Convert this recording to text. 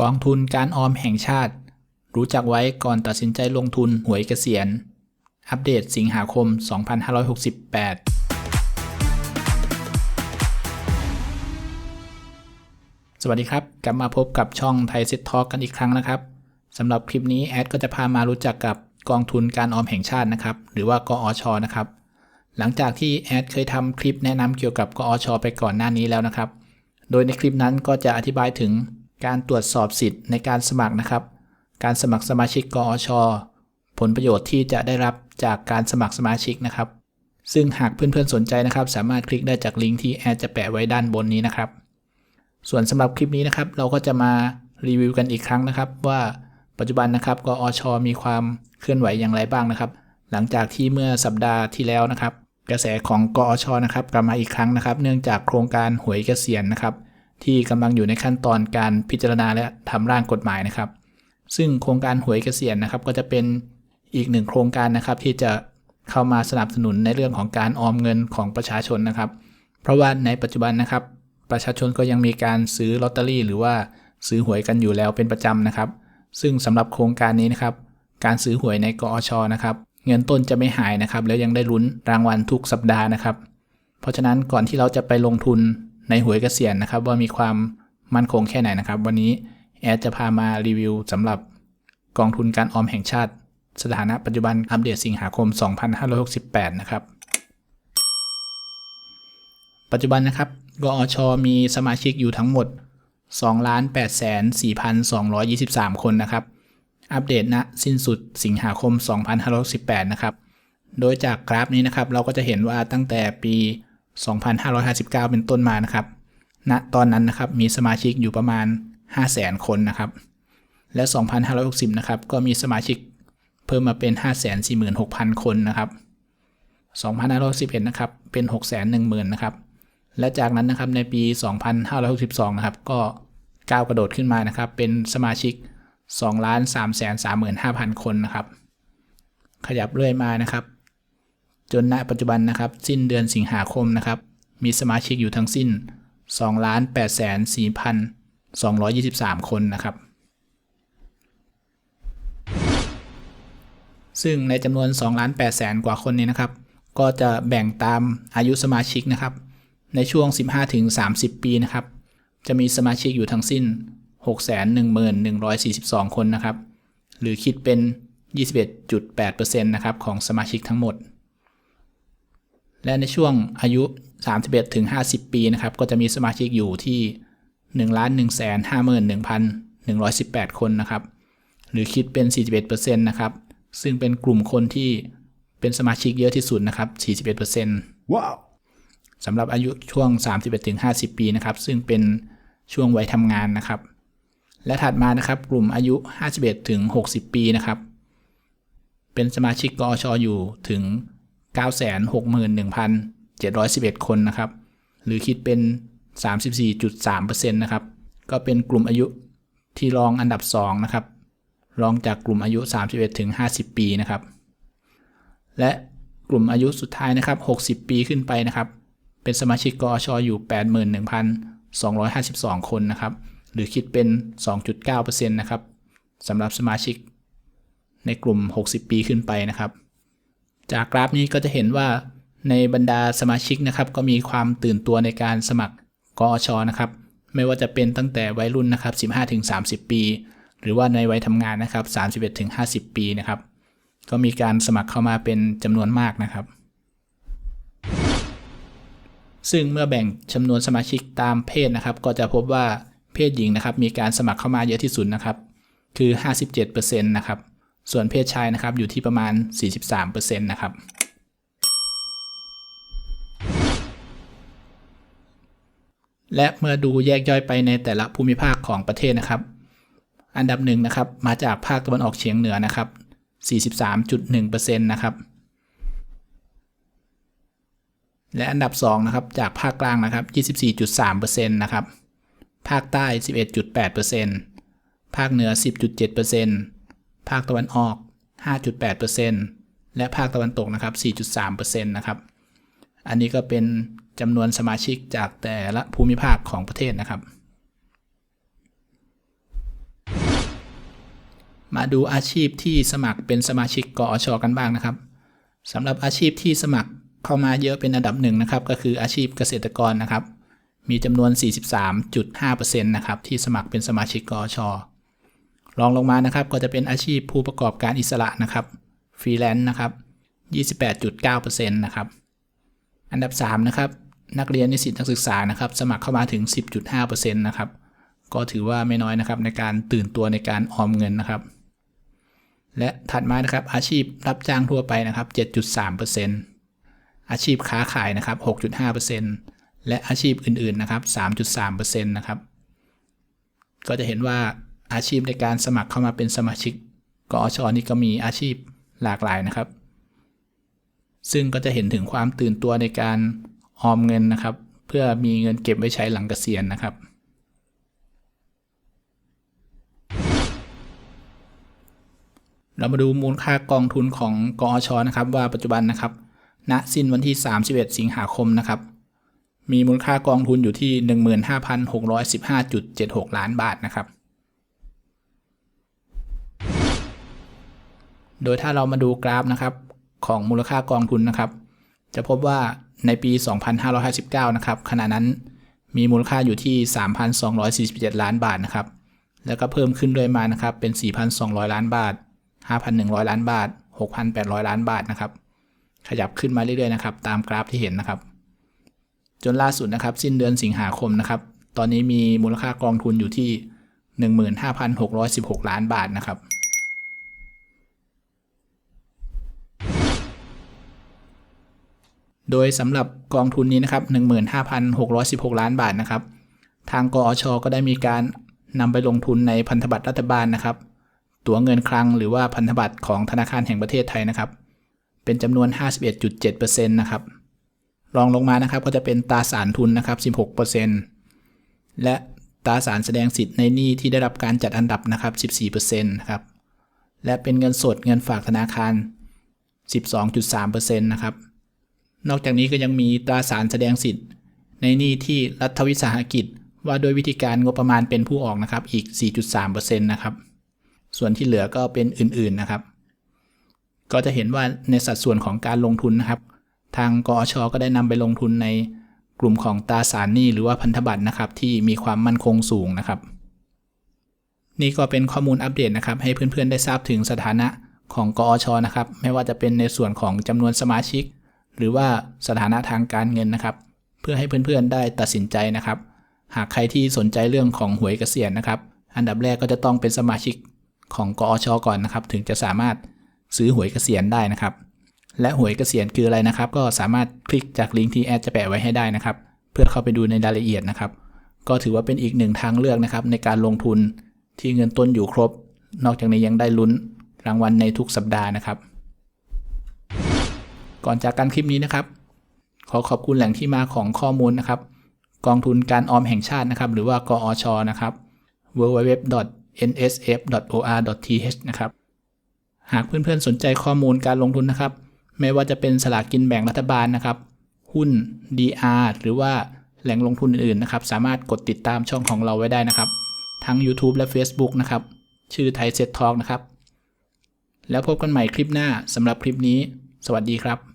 กองทุนการออมแห่งชาติ รู้จักไว้ก่อนตัดสินใจลงทุนหวยเกษียณ อัปเดตสิงหาคม 2568 สวัสดีครับ กลับมาพบกับช่องไทยเซ็ตทอกันอีกครั้งนะครับสำหรับคลิปนี้แอดก็จะพามารู้จักกับกองทุนการออมแห่งชาตินะครับ หรือว่ากออชอนะครับ หลังจากที่แอดเคยทำคลิปแนะนำเกี่ยวกับกออชอไปก่อนหน้านี้แล้วนะครับ โดยในคลิปนั้นก็จะอธิบายถึง การตรวจสอบสิทธิ์ในการสมัครนะครับ การสมัครสมาชิกกอช ผลประโยชน์ที่จะได้รับจากการสมัครสมาชิกนะครับ ซึ่งหากเพื่อนๆสนใจนะครับ สามารถคลิกได้จากลิงก์ที่แอดจะแปะไว้ด้านบนนี้นะครับ ส่วนสำหรับคลิปนี้นะครับ เราก็จะมารีวิวกันอีกครั้งนะครับ ว่าปัจจุบันนะครับกอช มีความเคลื่อนไหวอย่างไรบ้างนะครับ หลังจากที่เมื่อสัปดาห์ที่แล้วนะครับ กระแสของกอชนะครับกลับมาอีกครั้งนะครับ เนื่องจากโครงการหวยเกษียณนะครับ ที่กำลังอยู่ในขั้นตอนการพิจารณาและทำร่างกฎหมายนะครับ ซึ่งโครงการหวยเกษียณนะครับ ก็จะเป็นอีกหนึ่งโครงการนะครับ ที่จะเข้ามาสนับสนุนในเรื่องของการออมเงินของประชาชนนะครับ เพราะว่าในปัจจุบันนะครับ ประชาชนก็ยังมีการซื้อลอตเตอรี่ หรือว่าซื้อหวยกันอยู่แล้วเป็นประจำนะครับ ซึ่งสำหรับโครงการนี้นะครับ การซื้อหวยในกอชนะครับ เงินต้นจะไม่หายนะครับ แล้วยังได้ลุ้นรางวัลทุกสัปดาห์นะครับ เพราะฉะนั้นก่อนที่เราจะไปลงทุน ในหวยเกษียณนะครับ ว่ามีความมั่นคงแค่ไหนนะครับ วันนี้แอดจะพามารีวิวสำหรับกองทุนการออมแห่งชาติ สถานะปัจจุบันอัปเดตสิงหาคม 2568 นะครับ ปัจจุบันนะครับกอชมีสมาชิกอยู่ทั้งหมด 2,804,223 คนนะครับ อัปเดตณสิ้นสุดสิงหาคม 2568นะครับ โดยจากกราฟนี้นะครับ เราก็จะเห็นว่าตั้งแต่ปี 2559 เป็นต้นมานะครับณตอนนั้นนะครับมีสมาชิกอยู่ประมาณ 500,000 คนนะครับ และ 2560 นะครับ ก็มีสมาชิกเพิ่มมาเป็น 546,000 คนนะครับ 2511 นะครับ เป็น 610,000 นะครับ และจากนั้นนะครับในปี 2562 นะครับ ก็ก้าวกระโดดขึ้นมานะครับ เป็นสมาชิก 2 3 3 5 0 0 0 คนนะครับ ขยับเรื่อยมานะครับ จนณปัจจุบันนะครับ สิ้นเดือนสิงหาคมนะครับ มีสมาชิกอยู่ทั้งสิ้น 2 8 4 223 คนนะครับ ซึ่งในจำนวน2ล้าน8แสนกว่าคนนี้นะครับ ก็จะแบ่งตามอายุสมาชิกนะครับ ในช่วง 15-30 ปีนะครับ จะมีสมาชิกอยู่ทั้งสิ้น 611,142 คนนะครับ หรือคิดเป็น 21.8%นะครับของสมาชิกทั้งหมด และในช่วงอายุ 31ถึง50 ปีนะครับก็จะมีสมาชิกอยู่ที่ 1,151,118 คนนะครับหรือคิดเป็น 41%นะครับซึ่งเป็นกลุ่มคนที่เป็นสมาชิกเยอะที่สุดนะครับ 41%ว้าวสำหรับอายุช่วง 31-50 ปีนะครับ ซึ่งเป็นช่วงวัยทำงานนะครับ และถัดมานะครับ กลุ่มอายุ 51-60 ปีนะครับ เป็นสมาชิกกอชออยู่ถึง 961,711 คนนะครับ หรือคิดเป็น 34.3%นะครับ ก็เป็นกลุ่มอายุที่รองอันดับ 2 นะครับ รองจากกลุ่มอายุ 31-50 ปีนะครับ และกลุ่มอายุสุดท้ายนะครับ 60 ปีขึ้นไปนะครับ เป็นสมาชิกกอชออยู่ 81,252 คนนะครับ หรือคิดเป็น 2.9%นะครับสำหรับสมาชิกในกลุ่ม 60 ปีขึ้นไปนะครับ จากกราฟนี้ก็จะเห็นว่าในบรรดาสมาชิกนะครับ ก็มีความตื่นตัวในการสมัครกอชนะครับ ไม่ว่าจะเป็นตั้งแต่วัยรุ่นนะครับ 15-30 ปี หรือว่าในวัยทำงานนะครับ 31-50 ปีนะครับ ก็มีการสมัครเข้ามาเป็นจำนวนมากนะครับ ซึ่งเมื่อแบ่งจำนวนสมาชิกตามเพศนะครับ ก็จะพบว่าเพศหญิงนะครับ มีการสมัครเข้ามาเยอะที่สุดนะครับ คือ 57%นะครับ ส่วนเพศชายนะครับอยู่ที่ประมาณ 43%นะครับและเมื่อดูแยกย่อยไปในแต่ละภูมิภาคของประเทศนะครับ อันดับหนึ่งนะครับ มาจากภาคตะวันออกเฉียงเหนือนะครับ 43.1%นะครับ และอันดับ2นะครับจากภาคกลางนะครับ 24.3%นะครับ ภาคใต้ 11.8%ภาคเหนือ 10.7% ภาคตะวันออก 5.8%และภาคตะวันตกนะครับ 4.3%นะครับ อันนี้ก็เป็นจำนวนสมาชิกจากแต่ละภูมิภาคของประเทศนะครับ มาดูอาชีพที่สมัครเป็นสมาชิกกอชกันบ้างนะครับสำหรับอาชีพที่สมัครเข้ามาเยอะเป็นอันดับหนึ่งนะครับ ก็คืออาชีพเกษตรกรนะครับ มีจำนวน 43.5%นะครับที่สมัครเป็นสมาชิกกอช รองลงมานะครับก็จะเป็นอาชีพผู้ประกอบการอิสระนะครับฟรีแลนซ์นะครับ28.9%นะครับอันดับ3นะครับนักเรียนนิสิตนักศึกษานะครับสมัครเข้ามาถึง 10.5%นะครับก็ถือว่าไม่น้อยนะครับในการตื่นตัวในการออมเงินนะครับ และถัดมานะครับอาชีพรับจ้างทั่วไปนะครับ 7.3%อาชีพค้าขายนะครับ 6.5%และอาชีพอื่นๆนะครับ 3.3%นะครับก็จะเห็นว่า อาชีพในการสมัครเข้ามาเป็นสมาชิกกอชนี่ก็มีอาชีพหลากหลายนะครับ ซึ่งก็จะเห็นถึงความตื่นตัวในการออมเงินนะครับ เพื่อมีเงินเก็บไว้ใช้หลังเกษียณนะครับ เรามาดูมูลค่ากองทุนของกอชนะครับ ว่าปัจจุบันนะครับณสิ้นวันที่ 31 สิงหาคมนะครับ มีมูลค่ากองทุนอยู่ที่ 15,615.76 ล้านบาทนะครับ โดยถ้าเรามาดูกราฟนะครับของมูลค่ากองทุนนะครับ จะพบว่าในปี 2559 นะครับขณะนั้นมีมูลค่าอยู่ที่ 3,247 ล้านบาทนะครับ แล้วก็เพิ่มขึ้นเรื่อยมานะครับ เป็น 4,200 ล้านบาท 5,100 ล้านบาท 6,800 ล้านบาทนะครับ ขยับขึ้นมาเรื่อยๆนะครับ ตามกราฟที่เห็นนะครับ จนล่าสุดนะครับ สิ้นเดือนสิงหาคมนะครับ ตอนนี้มีมูลค่ากองทุนอยู่ที่ 15,616 ล้านบาทนะครับ โดยสำหรับกองทุนนี้นะครับ15,616 ล้านบาทนะครับ ทางกอชก็ได้มีการนำไปลงทุนในพันธบัตรรัฐบาลนะครับ ตั๋วเงินคลังหรือว่าพันธบัตรของธนาคารแห่งประเทศไทยนะครับ เป็นจำนวน 51.7%นะครับรองลงมานะครับก็จะเป็นตราสารทุนนะครับ 16%และตราสารแสดงสิทธิ์ในหนี้ที่ได้รับการจัดอันดับนะครับ 14%นะครับและเป็นเงินสดเงินฝากธนาคาร 12.3%นะครับ นอกจากนี้ก็ยังมีตราสารแสดงสิทธิ์ ในหนี้ที่รัฐวิสาหกิจว่าโดยวิธีการงบประมาณเป็นผู้ออกนะครับอีก 4.3%นะครับ ส่วนที่เหลือก็เป็นอื่นๆนะครับ ก็จะเห็นว่าในสัดส่วนของการลงทุนนะครับ ทางกอชก็ได้นำไปลงทุนในกลุ่มของตราสารหนี้หรือว่าพันธบัตรนะครับ ที่มีความมั่นคงสูงนะครับ นี่ก็เป็นข้อมูลอัปเดตนะครับ ให้เพื่อนๆได้ทราบถึงสถานะของกอชนะครับ ไม่ว่าจะเป็นในส่วนของจำนวนสมาชิก หรือว่าสถานะทางการเงินนะครับ เพื่อให้เพื่อนๆได้ตัดสินใจนะครับ หากใครที่สนใจเรื่องของหวยเกษียณนะครับ อันดับแรกก็จะต้องเป็นสมาชิกของกอชก่อนนะครับ ถึงจะสามารถซื้อหวยเกษียณได้นะครับ และหวยเกษียณคืออะไรนะครับ ก็สามารถคลิกจากลิงก์ที่แอดจะแปะไว้ให้ได้นะครับ เพื่อเข้าไปดูในรายละเอียดนะครับ ก็ถือว่าเป็นอีกหนึ่งทางเลือกนะครับ ในการลงทุนที่เงินต้นอยู่ครบ นอกจากนี้ยังได้ลุ้นรางวัลในทุกสัปดาห์นะครับ ก่อนจากการคลิปนี้นะครับ ขอขอบคุณแหล่งที่มาของข้อมูลนะครับ กองทุนการออมแห่งชาตินะครับ หรือว่ากอชนะครับ www.nsf.or.th นะครับ หากเพื่อนๆสนใจข้อมูลการลงทุนนะครับ ไม่ว่าจะเป็นสลากกินแบ่งรัฐบาลนะครับ หุ้น DR หรือว่าแหล่งลงทุนอื่นๆนะครับ สามารถกดติดตามช่องของเราไว้ได้นะครับ ทั้ง YouTube และ Facebook นะครับ ชื่อไทยเซ็ตทอ k นะครับ แล้วพบกันใหม่คลิปหน้าสำหรับคลิปนี้ สวัสดีครับ